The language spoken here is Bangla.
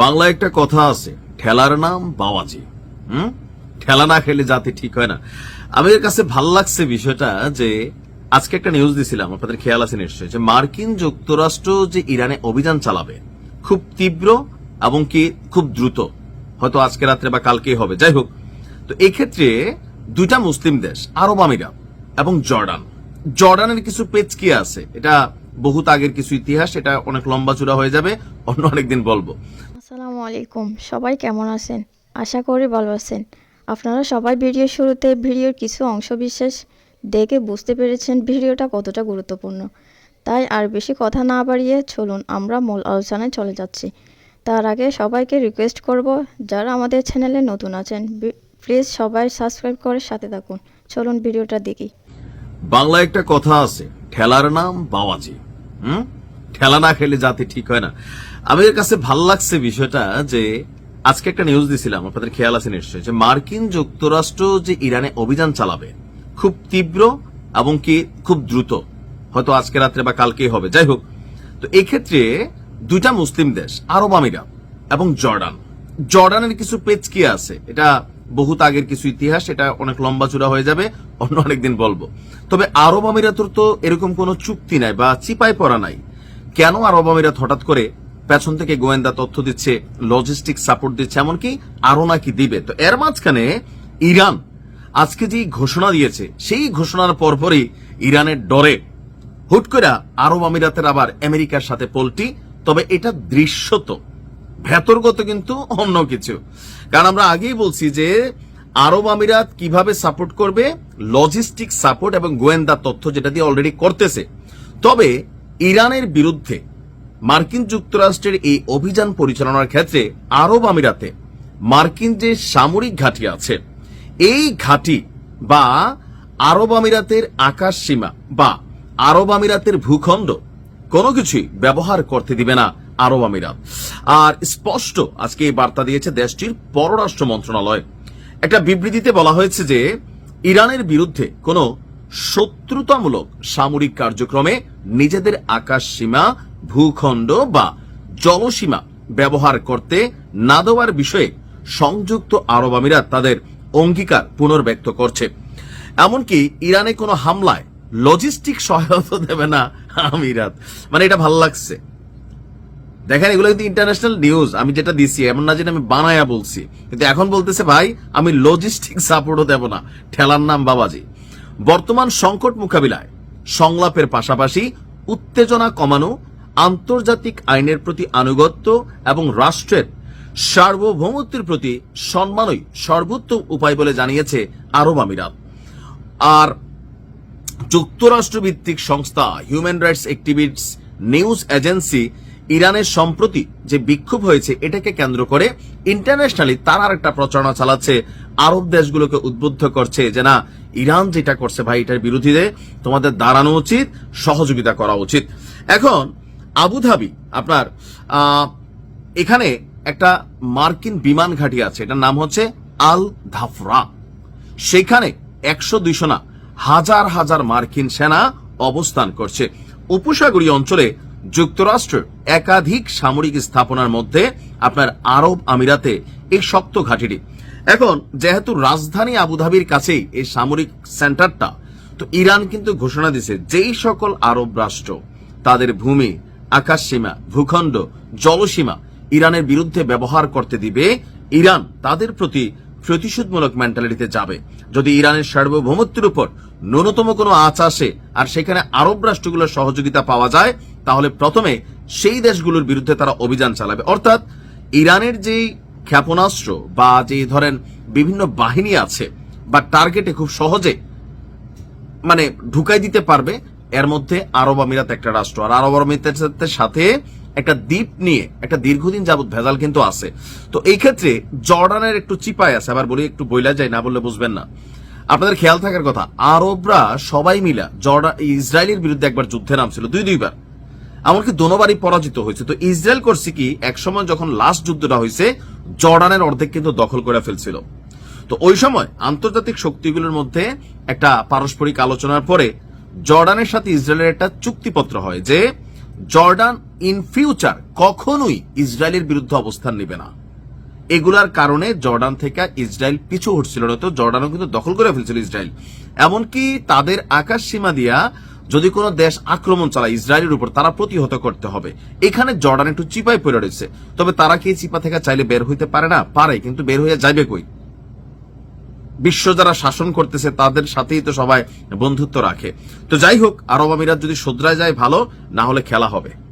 বাংলা একটা কথা আছে, ঠেলার নাম বাওয়াজি। হুম? ঠেলা না খেলে জাতি ঠিক হয় না। আমাদের কাছে ভালো লাগছে বিষয়টা যে, আজকে একটা নিউজ দিছিলাম, আপনাদের খেয়াল আছে নিশ্চয়ই, যে মার্কিন যুক্তরাষ্ট্র যে ইরানে অভিযান চালাবে, খুব তীব্র এবং কি খুব দ্রুত, হয়তো আজকে রাত্রে বা কালকেই হবে, যাই হোক। তো এই ক্ষেত্রে দুইটা মুসলিম দেশ, আরব আমিরাত এবং জর্ডান। জর্ডানের কিছু পেজ কি আছে, এটা বহুত আগের কিছু ইতিহাস, এটা অনেক লম্বা চূড়া হয়ে যাবে, অন্য অনেকদিন বলব। আসসালামু আলাইকুম। সবাই কেমন আছেন? আশা করি ভালো আছেন। আপনারা সবাই ভিডিওর শুরুতে ভিডিওর কিছু অংশ বিশেষ দেখে বুঝতে পেরেছেন ভিডিওটা কতটা গুরুত্বপূর্ণ। তাই আর বেশি কথা না বাড়িয়ে চলুন আমরা মূল আলোচনায় চলে যাচ্ছি। তার আগে সবাইকে রিকোয়েস্ট করব, যারা আমাদের চ্যানেলে নতুন আছেন প্লিজ সবাই সাবস্ক্রাইব করে সাথে থাকুন। চলুন ভিডিওটা দেখি। বাংলা একটা কথা আছে, ঠেলার নাম বাবাজি হুম? ঠেলা না খেলে জাতি ঠিক হয় না। আমাদের কাছে ভালো লাগছে বিষয়টা যে, আজকে একটা নিউজ দিছিলাম, আপনাদের খেয়াল আছে নিশ্চয়ই, যে মার্কিন যুক্তরাষ্ট্র যে ইরানে অভিযান চালাবে, খুব তীব্র এবং কি খুব দ্রুত, হয়তো আজকে রাত্রে বা কালকেই হবে, যাই হোক। তো এই ক্ষেত্রে দুইটা মুসলিম দেশ, আরব আমিরা এবং জর্ডান। জর্ডানের কিছু পেজ কি আছে, এটা বহুত আগের কিছু ইতিহাস, এটা অনেক লম্বা চূড়া হয়ে যাবে, অন্য অনেকদিন বলব। তবে আরব আমিরাতের তো এরকম কোনো চুক্তি নাই বা চিপাই পড়া নাই। কেন আরব আমিরাত হঠাৎ করে পেছন থেকে গোয়েন্দা তথ্য দিচ্ছে লজিস্টিক সাপোর্ট দিচ্ছে, এমনকি আরও নাকি দিবে। তো এর মাঝখানে ইরান আজকে যে ঘোষণা দিয়েছে, সেই ঘোষণার পরপরই ইরানের ডরে হুট করে আরব আমিরাতের আবার আমেরিকার সাথে পোল্টি তবে এটা দৃশ্যত ভেতরগত কিন্তু অন্য কিছু। কারণ আমরা আগেই বলছি যে আরব আমিরাত কীভাবে সাপোর্ট করবে লজিস্টিক সাপোর্ট এবং গোয়েন্দা তথ্য যেটা দিয়ে অলরেডি করতেছে। তবে ইরানের বিরুদ্ধে মার্কিন যুক্তরাষ্ট্রের এই অভিযান পরিচালনার ক্ষেত্রে আরব আমিরাতে মার্কিন যে সামরিক ঘাঁটি আছে, এই ঘাঁটি বা আরব আমিরাতের আকাশ সীমা বা আরব আমিরাতের ভূখণ্ড কোনো কিছুই ব্যবহার করতে দিবে না আরব আমিরাত। আর স্পষ্ট আজকে এই বার্তা দিয়েছে দেশটির পররাষ্ট্র মন্ত্রণালয়। একটা বিবৃতিতে বলা হয়েছে যে, ইরানের বিরুদ্ধে কোনো শত্রুতামূলক সামরিক কার্যক্রমে নিজেদের আকাশ সীমা ভূখণ্ড বা জলসীমা ব্যবহার করতে না দেওয়ার বিষয়ে সংযুক্ত আরব আমিরাত তাদের অঙ্গীকার পুনর্ব্যক্ত করছে। এমনকি ইরানে কোনো হামলায় লজিস্টিক সহায়তা দেবে না আমিরাত। মানে এটা ভালো লাগছে। দেখেন, এগুলো কিন্তু ইন্টারন্যাশনাল নিউজ আমি যেটা দিছি, এমন না যে আমি বানায়া বলছি। কিন্তু এখন বলতেছে, ভাই, আমি লজিস্টিক সাপোর্টও দেব না। ঠেলার নাম বাবাজি। বর্তমান সংকট মোকাবিলায় সংলাপের পাশাপাশি উত্তেজনা কমানো আন্তর্জাতিক আইনের প্রতি আনুগত্য এবং রাষ্ট্রের সার্বভৌমত্বের প্রতি সম্মানই সর্বোত্তম উপায় বলে জানিয়েছে আরব আমিরাত। আর যুক্তরাষ্ট্র ভিত্তিক সংস্থা human rights activist news agency ইরানের সম্প্রতি যে বিক্ষোভ হয়েছে এটাকে কেন্দ্র করে ইন্টারন্যাশনালি তার আর একটা প্রচারণা চালাচ্ছে। আরব দেশগুলোকে উদ্বুদ্ধ করছে যে, না, ইরান যেটা করছে ভাই এটার বিরোধীতে তোমাদের দাঁড়ানো উচিত, সহযোগিতা করা উচিত। এখন আবুধাবি, আপনার এখানে একটা মার্কিন বিমান ঘাঁটি আছে, এটার নাম হচ্ছে আল ধাফরা। সেখানে একশো দুইশো না, হাজার হাজার মার্কিন সেনা অবস্থান করছে। উপসাগরীয় অঞ্চলে যুক্তরাষ্ট্রের একাধিক সামরিক স্থাপনার মধ্যে আপনার আরব আমিরাতে এই শক্ত ঘাঁটিটি। এখন, যেহেতু রাজধানী আবুধাবির কাছেই এই সামরিক সেন্টারটা, তো ইরান কিন্তু ঘোষণা দিছে যেই সকল আরব রাষ্ট্র তাদের ভূমি আকাশসীমা, ভূখণ্ড, জলসীমা ইরানের বিরুদ্ধে ব্যবহার করতে দিবে, ইরান তাদের প্রতি প্রতিশোধমূলক মেন্টালিটিতে যাবে। যদি ইরানের সার্বভৌমত্বের উপর ন্যূনতম কোনো আঁচ আসে আর সেখানে আরব রাষ্ট্রগুলোর সহযোগিতা পাওয়া যায়, তাহলে প্রথমে সেই দেশগুলোর বিরুদ্ধে তারা অভিযান চালাবে। অর্থাৎ ইরানের যেই ক্ষেপণাস্ত্র বা যে ধরেন বিভিন্ন বাহিনী আছে বা টার্গেটে খুব সহজে মানে ঢুকাই দিতে পারবে এর মধ্যে আরব আমিরাত একটা রাষ্ট্র। আর আরব আমিরাতের সাথে একটা দ্বীপ নিয়ে একটা দীর্ঘদিন যাবত ভেজাল কিন্তু আছে। তো এই ক্ষেত্রে জর্ডানের একটু চিপায় আছে। আবার বলি, একটু বইলা যায়, না বললে বুঝবেন না। আপনাদের খেয়াল থাকার কথা, আরবরা সবাই মিলা জর্ডান ইসরায়েলের বিরুদ্ধে একবার যুদ্ধে নামছিল, দুই দুইবার। এমনকি দোনোবারই পরাজিত হয়েছে। তো ইসরায়েল করছে কি, একসময় যখন লাস্ট যুদ্ধটা হয়েছে, জর্ডানের অর্ধেক কিন্তু দখল করে ফেলছিল। তো ওই সময় আন্তর্জাতিক শক্তিগুলোর মধ্যে একটা পারস্পরিক আলোচনার পরে জর্ডানের সাথে ইসরায়েলের একটা চুক্তিপত্র হয় যে জর্ডান ইন ফিউচার কখনোই ইসরায়েলের বিরুদ্ধে অবস্থান নেবে না। এগুলার কারণে জর্ডান থেকে ইসরায়েল পিছু হটছিল না। তো জর্ডানও কিন্তু দখল করে ফেলছিল ইসরায়েল। এমনকি তাদের আকাশ সীমা দিয়া যদি কোনো দেশ আক্রমণ চালায় ইসরায়েলের উপর, তারা প্রতিহত করতে হবে। এখানে জর্ডান একটু চিপায় পড়ে রয়েছে। তবে তারা কি চিপা থেকে চাইলে বের হইতে পারে না? পারে, কিন্তু বের হয়ে যাবে কই? বিশ্ব যারা শাসন করতেছে, তাদের সাথেই তো সবাই বন্ধুত্ব রাখে। তো যাই হোক, আরব আমিরাত যদি শোধরায় যায় ভালো, না হলে খেলা হবে।